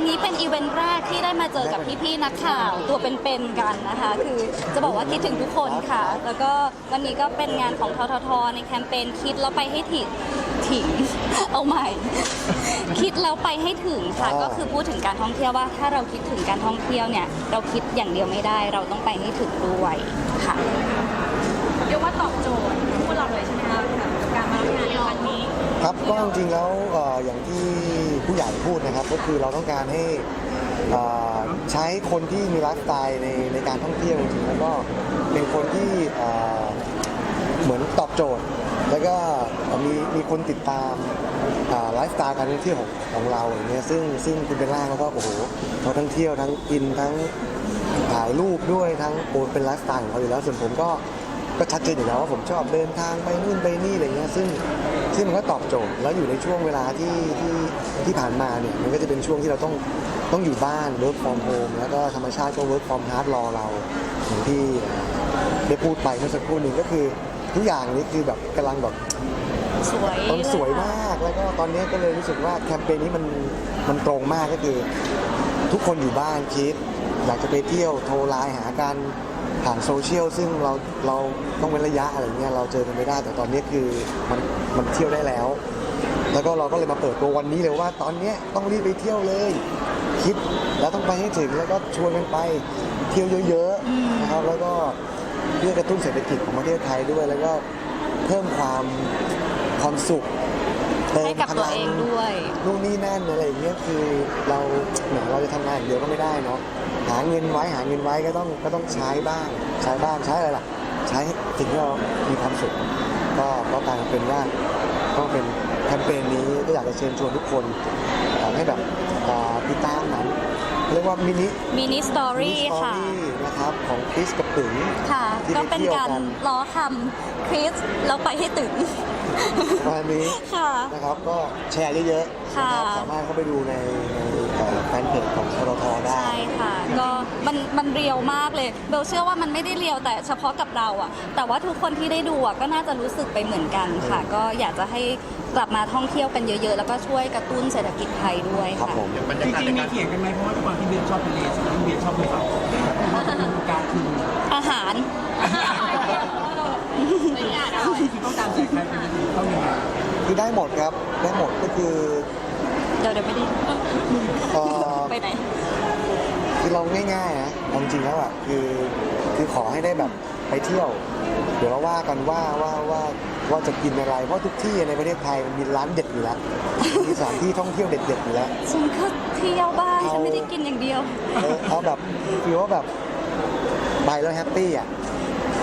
นนี้เป็นอีเวนต์แรกที่ได้มาเจอกับพี่ๆนักข่าวตัวเป็นๆกันนะคะ คือจะบอกว่าคิดถึงทุกคนค่ะ แล้วก็วันนี้ก็เป็นงานของทททในแคมเปญคิดแล้วไปให้ถึงถึงเอาใหม่ คิดแล้วไปให้ถึงค่ะอ่าก็คือพูดถึงการท่องเที่ยวว่า ถ้าเราคิดถึงการท่องเที่ยวเนี่ย เราคิดอย่างเดียวไม่ได้ เราต้องไปให้ถึงด้วยค่ะเรียกว่าตอบโจทย์พวกเราเลยใช่ไหมคะกับการมาร่วมงานในวันนี้ ครับก็จริงๆแล้วเอ่ออย่างที่ผู้ใหญ่พูดนะครับ ก็คือเราต้องการให้เอ่อใช้คนที่มีไลฟ์สไตล์ในในการท่องเที่ยวจริงๆแล้วก็เป็นคนที่เอ่อเหมือนตอบโจทย์ แล้วก็มีมีคนติดตามอ่าไลฟ์สไตล์การท่องเที่ยวของของเราอย่างเงี้ยซึ่งซึ่งคุณเบลล่าเขาก็โอ้โหเขาทั้งเที่ยวทั้งกินทั้งถ่ายรูปด้วยทั้งโอนเป็นไลฟ์สไตล์ของเขาอยู่แล้วส่วนผมก็ ก็ชัดเจนอยู่แล้วว่าผมชอบเดินทางไปนู่นไปนี่อะไรเงี้ยซึ่ง ซึ่งมันก็ตอบโจทย์ แล้วอยู่ในช่วงเวลาที่ที่ที่ผ่านมาเนี่ยมันก็จะเป็นช่วงที่เราต้องต้องอยู่บ้าน work from home แล้วก็ธรรมชาติก็ work from hard รอเราอย่างที่ได้พูดไปเมื่อสักครู่หนึ่งก็คือทุกอย่างนี้คือแบบกำลังแบบสวยตอนสวยเลค่ะมากแล้วก็ตอนนี้ก็เลยรู้สึกว่าแคมเปญนี้มันมันตรงมากก็คือ ทุกคนอยู่บ้านคิด อยากจะไปเที่ยวโทรไลน์หากัน ผ่านโซเชียลซึ่งเราเราต้องเว้นระยะอะไรเงี้ยเราเจอกันไม่ได้แต่ตอนนี้คือมันมันเที่ยวได้แล้ว แล้วก็เราก็เลยมาเปิดตัววันนี้เลยว่า ตอนเนี้ยต้องรีบไปเที่ยวเลย คิดแล้วต้องไปให้ถึงแล้วก็ชวนกันไปเที่ยวเยอะๆนะครับแล้วก็เพื่อกระตุ้นเศรษฐกิจของประเทศไทยด้วย แล้วก็เพิ่มความความสุขเติให้มกับพตัวลังเองด้วยนู่นนี่นั่นอะไรอย่างเงี้ยคือเราแหมเรา จะทำงานอย่างเดียวก็ไม่ได้เนาะหาเงินไว้หาเงินไว้ก็ต้องก็ต้องใช้บ้างใช้บ้างใช้อะไรล่ะใช้สิ่งที่เรามีความสุขก็ก็กลายมาเป็นว่าก็เป็นแคมเปญนี้ก็อยากจะเชิญชวนทุกคนเอ่อให้แบบเอ่อติดตามหนังเรียกว่ามินิมินิสตอรี่ค่ะนะ ครับของคริสกับตึงค่ะ ที่ก็ได้เป็นเที่ยวการกันล้อคำคริสแล้วไปให้ถึง ประมาณนี้ค่ะ นะครับก็แชร์เยอะๆค่ะนะครับสามารถเข้าไปดูในในเอ่อแฟนเพจของทรทได้ ใช่ค่ะ ก็มันมันเรียวมากเลยเบลเชื่อว่ามันไม่ได้เรียวแต่เฉพาะกับเราอะแต่ว่าทุกคนที่ได้ดูอะก็น่าจะรู้สึกไปเหมือนกันค่ะ ก็อยากจะให้กลับมาท่องเที่ยวกันเยอะ ๆ แล้วก็ช่วยกระตุ้นเศรษฐกิจไทยด้วยครับค่ะ ผม บรรจยากาศริงในๆมีการเถียงกันไหมเพราะว่าทุกคนที่เบียร์ชอบทะเลส่วนที่เบียร์ชอบภูเขา การคืออาหารไม่อยากอร่อยที่ต้องการใจใครเป็นยังไงต้องยังไงคือได้หมดครับ ได้หมดก็คือเดี๋ยวเดี๋ยวไม่ได้เอ่อไปไหน คือเราง่ายๆนะเอาจริงๆแล้วอะคือคือขอให้ได้แบบไปเที่ยว เดี๋ยวเราว่ากันว่าว่าว่าว่าจะกินอะไร เพราะทุกที่ในประเทศไทยมันมีร้านเด็ดอยู่แล้วมีสถานที่ท่องเที่ยวเด็ดๆอยู่แล้วฉันก็เที่ยวบ้างเอาฉันไม่ได้กินอย่างเดียว เออเอาแบบฟีลว่าแบบไปแล้วแฮปปี้อะ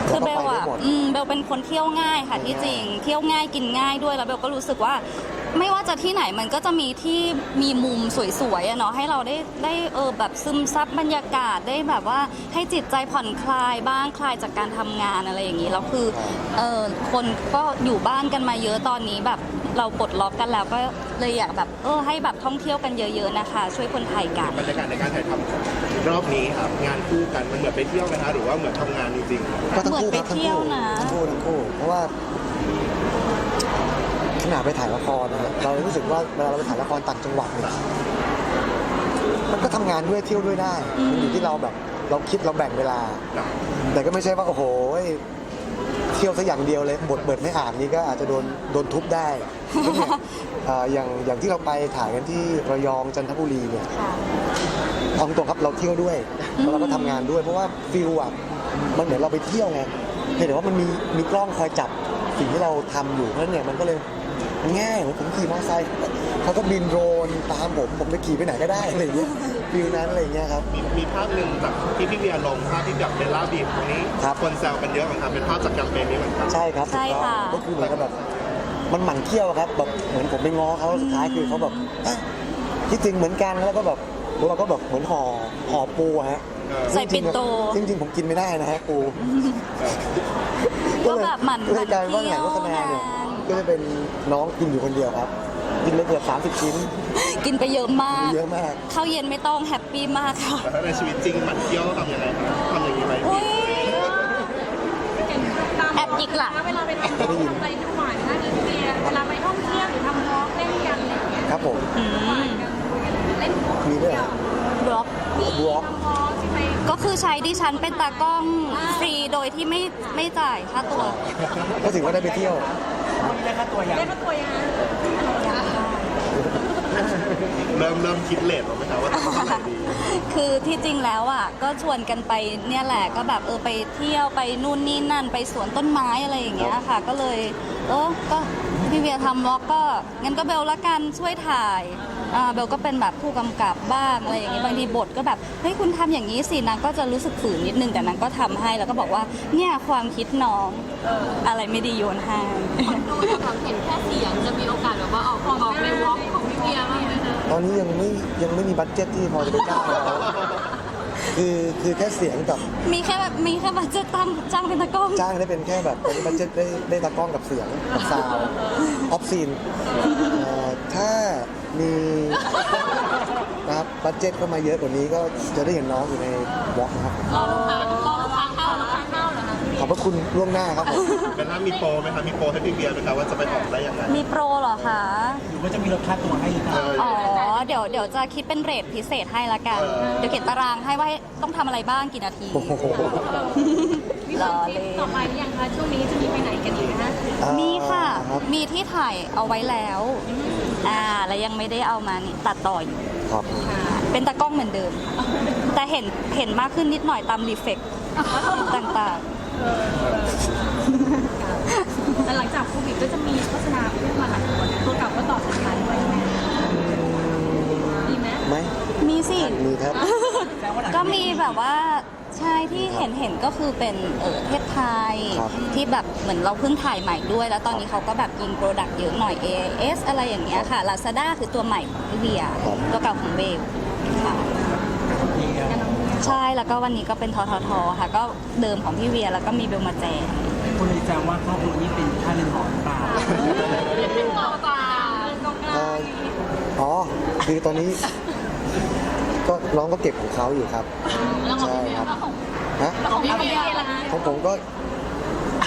คืแล้วอก็เบไปลได้อะหมดอืมเบลเป็นคนเที่ยวง่ายค่ะที่จริง เที่ยวง่ายกินง่ายด้วยแล้วเบลก็รู้สึกว่า ไม่ว่าจะที่ไหนมันก็จะมีที่มีมุมสวยๆอะเนาะให้เราได้ได้เออแบบซึมซับบรรยากาศได้แบบว่าให้จิตใจผ่อนคลายบ้างคลายจากการทำงานอะไรอย่างนี้แล้วคือเออคนก็อยู่บ้านกันมาเยอะตอนนี้แบบเราปลดล็อกกันแล้วก็เลยอยากแบบเออให้แบบท่องเที่ยวกันเยอะ ๆนะคะ ช่วยคนไทยกัน บรรยากาศในการถ่ายทำของรอบนี้ครับงานคู่กันมันเหมือนไปเที่ยวไหมคะหรือว่าเหมือนทำงานจริงๆ ก็ทั้งคู่ครับเหมือนไปทั้งเที่ยวคู่นะ ทั้งคู่ทั้งคู่เพราะว่า ขนาดไปถ่ายละครนะเรารู้สึกว่าเวลาเราไปถ่ายละครต่างจังหวัดเนี่ยมันก็ทำงานด้วยเที่ยวด้วยได้มันอยู่ที่เราแบบเราคิดเราแบ่งเวลา แต่ก็ไม่ใช่ว่าโอ้โหเที่ยวซะอย่างเดียวเลยบทเบิดไม่อ่านนี่ก็อาจจะโดนโดนทุบได้ก็อย่างอย่างที่เราไปถ่ายกันที่ระยองจันทบุรีเนี่ยค่ะเอาตรงครับเราเที่ยวด้วยแล้วเราก็ทำงานด้วยเพราะว่าฟิลอะมันเหมือนเราไปเที่ยวไงเพียงแต่ว่ามันมีมีกล้องคอยจับสิ่งที่เราทำอยู่เพราะฉะนั้นเนี่ยมันก็เลย ง่ายเหมือนผมขี่มอเตอร์ไซค์เขาก็บินโดรนตามผม ผมจะขี่ไปไหนก็ได้อะไรอย่างเงี้ยฟิลนั้นอะไรอย่างเงี้ยครับ มีมีภาพหนึ่งจากที่พี่เบียร์ลงภาพที่แบบเบลล่าบีบตรงนี้ครับ คนแซวกันเยอะเหมือนกันเป็นภาพจากแคมเปญนี้เหมือนกันใช่ครับใช่ค่ะถูกต้องก็คือเหมือนกับแบบมันหมั่นเที่ยวครับแบบเหมือนผมไปง้อเขาสุดท้ายคือเขาแบบอะคิดถึงเหมือนกันแล้วก็แบบแล้วเราก็แบบเหมือนห่อห่อปูอะฮะใส่ปิ่นโตจริงๆผมกินไม่ได้นะฮะปูก็แบบหมั่นก็เลยกลายเป็นว่าหนังโฆษณาเนี่ยเที่ยวไง ก็จะเป็นน้องกินอยู่คนเดียวครับ กินไปเกือบ 30 ชิ้น กินไปเยอะมาก เยอะมาก ข้าวเย็นไม่ต้องแฮปปี้มากค่ะแต่ถ้าในชีวิตจริงหมันเที่ยวทำยังไงครับทำอย่างนี้ไหมอุ้ยเห็นตามแอบอีกล่ะ เวลาไปทำทำอะไรทุกวันนะนี่เบียร์เวลาไปท่องเที่ยวหรือทำวอล์กเล่นกันอะไรอย่างเงี้ยครับผมอืมคุยกันเล่นมุกมีด้วยเหรอ บล็อก บล็อกมองใช่ไหมก็คือใช้ดิฉันเป็นตากล้องฟรีโดยที่ไม่ไม่จ่ายค่าตัว ก็ถือว่าได้ไปเที่ยว วันนี้ได้ค่าตัวยังเล่นมาตัวยังไงเริ่มเริ่มคิดเลทแล้วไหมคะว่าจะทำอะไรดี คือที่จริงแล้วอะก็ชวนกันไปเนี่ยแหละก็แบบเออไปเที่ยวไปนู่นนี่นั่นไปสวนต้นไม้อะไรอย่างเงี้ยค่ะ ก็เลยเออก็พี่เวียทำวล็อกก็งั้นก็เบลละกันช่วยถ่าย อ่าเบลก็เป็นแบบผู้กำกับบ้างอะไรอย่างงี้บางทีบทก็แบบเฮ้ยคุณทำอย่างนี้สินางก็จะรู้สึกฝืนนิดนึงแต่นางก็ทำให้แล้วก็บอกว่าเนี่ยความคิดน้องอะไรไม่ดีโยนให้ ดูแบบเห็นแค่เสียงจะมีโอกาสแบบว่าออกออกในวอล์กของพี่เบียร์บ้างไหมคะตอนนี้ยังไม่ยังไม่มีบัตเจ็ตที่พอจะไปจ้างเขาคือคือแค่เสียงกับมีแค่แบบมีแค่บัตเจ็ตตั้งจ้างเป็นตากล้องจ้างได้เป็นแค่แบบตอนนี้บัตเจ็ตได้ได้ตากล้องกับเสียงกับซาวด์ออฟซีนเอ่อถ้า มีนะครับบัตเจ็ตเข้ามาเยอะกว่านี้ก็จะได้เห็นน้องอยู่ในบล็อกนะครับรอลูกค้ารอลูกค้าเข้ารอลูกค้าเข้าเหรอคะขอบพระคุณล่วงหน้าครับผมเบลล่ามีโปรไหมคะมีโปรให้พี่เบียร์ไหมคะว่าจะไปออกได้ยังไงมีโปรเหรอคะ หรือว่าจะมีลดค่าตัวให้หรือเปล่าอ๋อ เดี๋ยวเดี๋ยวจะคิดเป็นเรทพิเศษให้ละกัน เดี๋ยวเขียนตารางให้ว่าต้องทำอะไรบ้างกี่นาที โอ้โห มีวางทริปต่อไปหรือยังคะช่วงนี้จะมีไปไหนกันอีกนะมีค่ะ รับมีที่ถ่ายเอาไว้แล้วอ่าแล้วยังไม่ได้เอามานี่ตัดต่ออยู่ครับเป็นตากล้องเหมือนเดิม แต่เห็นเห็นมากขึ้นนิดหน่อยตามรีเฟกต่างแต่หลังจากโควิดก็จะมีโฆษณาพูดมาหลายตัวนะตัวเก่าก็ตอบสัญญาณด้วยใช่ไหมมีไหม ไหม ๆ มีสิ มีครับ ก็มีแบบว่าใช่ที่เห็นเห็น ก็คือเป็นเออเทพไทยครับที่แบบเหมือนเราเพิ่งถ่ายใหม่ด้วย แล้วตอนนี้เขาก็แบบยิงโปรดักต์เยอะหน่อย AS อะไรอย่างเงี้ยค่ะ Lazada คือตัวใหม่ของพี่เวียครับ ตัวเก่าของเบลค่ะใช่แล้วก็วันนี้ก็เป็นทททค่ะ ก็เดิมของพี่เวียแล้วก็มีเบลมาแจมคนเลยแซวว่าค่าตัวนี้เป็นค่าเรียนหอหรือเปล่าเป็นกองกลางเอ่ออ๋อ คือตอนนี้ ก็น้องก็เก็บของเขาอยู่ครับแล้วของใช่พี่เบียครัร์บก็ของ ฮะของพี่เบียร์ล่ะคะของผมก็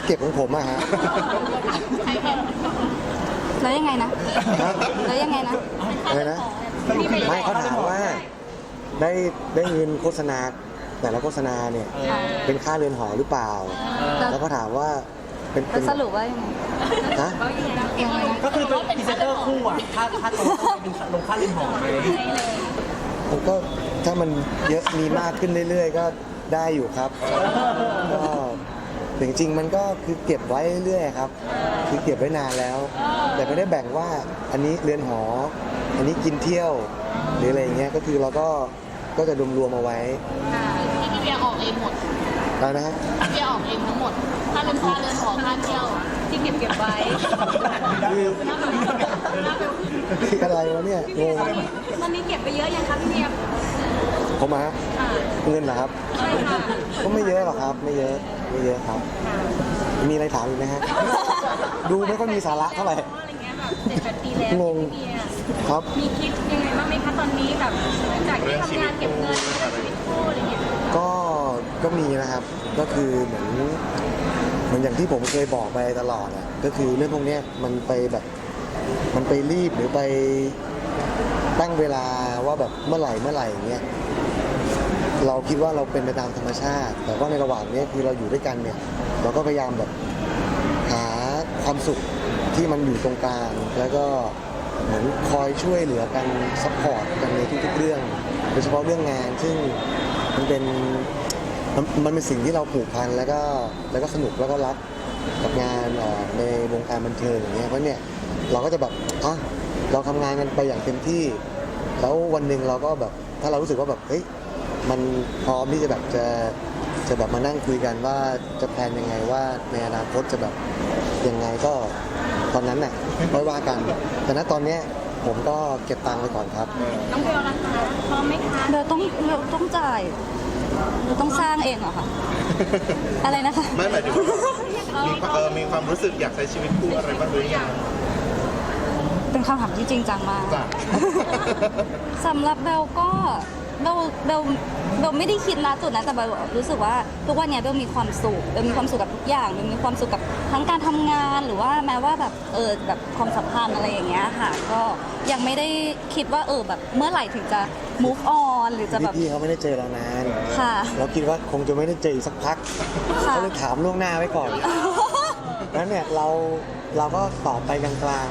เก็บของผมอะฮะใครเห็นแล้วยังไงนะฮะแล้วยังไงนะอะไรนะไม่เขาถามว่า ได้ได้เงินโฆษณาแต่ละโฆษณาเนี่ย เป็นค่าเรือนหอหรือเปล่า แล้วก็ถามว่าเป็นแล้เป็วนสรุปว่ายังไงฮะยังไงนะก็คือเป็นพรีเซนเตอร์คู่อะค่าค่าตัวต้องเป็นลงค่าเรียนหอไหมผมก็ถ้ามันเยอะมีมากขึ้นเรื่อยๆ ก็ ได้อยู่ครับก็จริงๆมันก็คือเก็บไว้เรื่อยๆครับ คือเก็บไว้นานแล้ว แต่ไม่ได้แบ่งว่าอันนี้เรือนหอ อันนี้กินเที่ยวหรืออะไรอย่างเงี้ยก็คือเราก็ก็จะรวมๆเอาไว้ที่พี่เบียร์ออกเองหมดแล้วนะฮะพี่เบียร์ออกเองทั้งหมดค่าเรียนค่าเรียนหอค่าเที่ยวที่เก็บเก็บไว้คือคืออะไรวะเนี่ยงง มันนี้เก็บไปเยอะยังคะพี่เบียร์ ผมมาฮะค่ะเงินเหรอครับใช่ค่ะก็ไม่เยอะหรอกครับ ไม่เยอะไม่เยอะครับ มีอะไรถามอีกไหมฮะ ดูไม่ค่อยมีสาระเท่าไหร่ อะไรเงี้ยแบบเจ็ดแปดปีแล้วงงพี่เบียร์ครับ มีคิดยังไงบ้างไหมคะตอนนี้แบบหลังจากที่ทำงานเก็บเงินใช้ชีวิตคู่อะไรเงี้ยก็ก็มีนะครับ ก็คือเหมือนเหมือนอย่างที่ผมเคยบอกไปตลอดอะก็คือเรื่องพวกเนี้ยมันไปแบบ มันไปรีบหรือไปตั้งเวลาว่าแบบเมื่อไหร่เมื่อไหร่อย่างเงี้ย เราคิดว่าเราเป็นไปตามธรรมชาติ แต่ว่าในระหว่างนี้คือเราอยู่ด้วยกันเนี่ย เราก็พยายามแบบหาความสุขที่มันอยู่ตรงกลาง แล้วก็เหมือนคอยช่วยเหลือกันซัพพอร์ตกันในทุกๆเรื่อง โดยเฉพาะเรื่องงาน ซึ่งมันเป็นมันมันเป็นสิ่งที่เราผูกพันแล้วก็แล้วก็สนุกแล้วก็รักกับงานในวงการบันเทิงอย่างเงี้ยเพราะเนี่ยเราก็จะแบบอะเราทำงานกันไปอย่างเต็มที่ แล้ววันหนึ่งเราก็แบบถ้าเรารู้สึกว่าแบบเฮ้ย มันพร้อมที่จะแบบจะจะแบบมานั่งคุยกันว่าจะแพลนยังไงว่าในอนาคตจะแบบยังไงก็ตอนนั้นน่ะค่อยว่ากัน แต่ณตอนเนี้ยผมก็เก็บตังค์ไปก่อนครับ น้องเบลล่ะคะพร้อมไหมคะเบลต้องเบลต้องจ่ายเบลต้องสร้างเองเหรอคะอะไรนะคะไม่หมายถึงว่ามีเออมีความรู้สึกอยากใช้ชีวิตคู่อะไรบ้างหรือยังเป็นคำถามที่จริงจังมากจ้ะ สำหรับเบลก็ เบลเบลเบลไม่ได้คิดนะจุดนั้นแต่เบลรู้สึกว่าทุกวันเนี้ยเบลมีความสุขเบลมีความสุขกับทุกอย่างเบลมีความสุขกับทั้งการทำงานหรือว่าแม้ว่าแบบเออแบบความสัมพันธ์อะไรอย่างเงี้ยค่ะ ก็ยังไม่ได้คิดว่าเออแบบเมื่อไหร่ถึงจะ move on หรือจะแบบพี่ๆเขาไม่ได้เจอเรานานค่ะเราคิดว่าคงจะไม่ได้เจออีกสักพักค่ะเขาเลยถามล่วงหน้าไว้ก่อนนั้นเนี่ยเราเราก็ตอบไปกลาง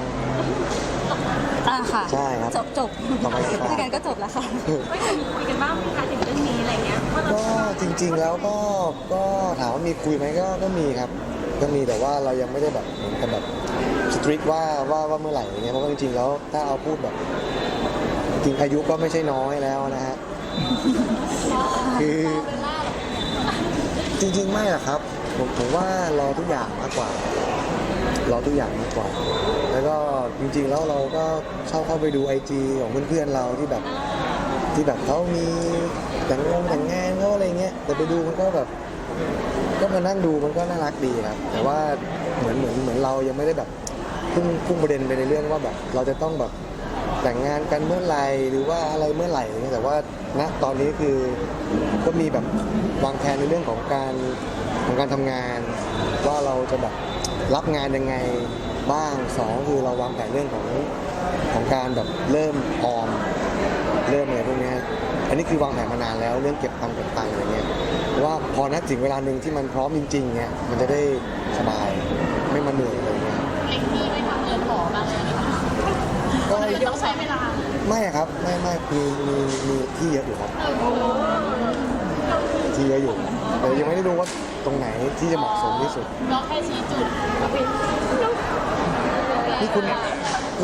อ่าค่ะใช่ครับ จบจบต่อไปครับถ้างั้นก็จบแล้วค่ะ ไม่เคยมีคุยกันบ้างไหมคะถึงเรื่องนี้อะไรเงี้ยว่าๆเราก็จริง ๆ แล้วก็ก็ถามว่ามีคุยไหมก็ก็มีครับ ก็มีแต่ว่าเรายังไม่ได้แบบเหมือนกับแบบสตรีทว่าว่าว่าเมื่อไหร่อย่างเงี้ยเพราะว่าจริงๆแล้วถ้าเอาพูดแบบจริงอายุก็ไม่ใช่น้อยแล้วนะฮะคือ จริง ๆ ไม่หรอกครับ ผมผมว่ารอทุกอย่างมากกว่า รอทุกอย่างมากกว่า แล้วก็จริงๆแล้วเราก็เข้าเข้าไปดูไอจีของเพื่อนๆเราที่แบบที่แบบเขามีแต่งงงแต่งงานเขาอะไรเงี้ยแต่ไปดูมันก็แบบก็มานั่งดูมันก็น่ารักดีครับแต่ว่าเหมือนเหมือนเหมือนเรายังไม่ได้แบบพุ่งพุ่งประเด็นไปในเรื่องว่าแบบ เราจะต้องแบบแต่งงานกันเมื่อไหร่หรือว่าอะไรเมื่อไหร่แต่ว่าณตอนนี้คือก็มีแบบวางแผนในเรื่องของการของการทำงาน ว่าเราจะแบบ รับงานยังไงบ้างสองคือเราวางแผนเรื่องของของการแบบเริ่มออมเริ่มอะไรพวกเนี้ยอันนี้คือวางแผนมานานแล้วเรื่องเก็บตังค์เก็บตังค์อะไรเงี้ยเพราะว่าพอนัดถึงเวลาหนึ่งที่มันพร้อมจริงๆเงี้ยมันจะได้สบายไม่มาเหนื่อยอะไรเงี้ยเล็กที่ไม่ทำเงินหอบ้างเลยนะคะก็หรือต้องใช้เวลาไม่อะครับไม่ไม่มีมีมีที่เยอะอยู่ครับที่เยอะอยู่ แต่ยังไม่ได้รู้ว่าตรงไหนที่จะเหมาะสมที่สุดเราแค่ชี้จุดนี่คุณ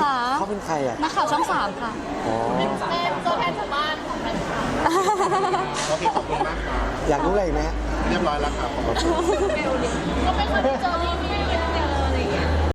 ค่ะเขาเป็นใครอะนักข่าวช่องสามค่ะ อ๋อ เป็นตัวแทนชาวบ้านของแฟนคลับโอเคขอบคุณมากครับอยากรู้อะไรอีกไหมฮะ เรียบร้อยแล้วครับขอบคุณก็ไม่เคยได้เจอรีวิ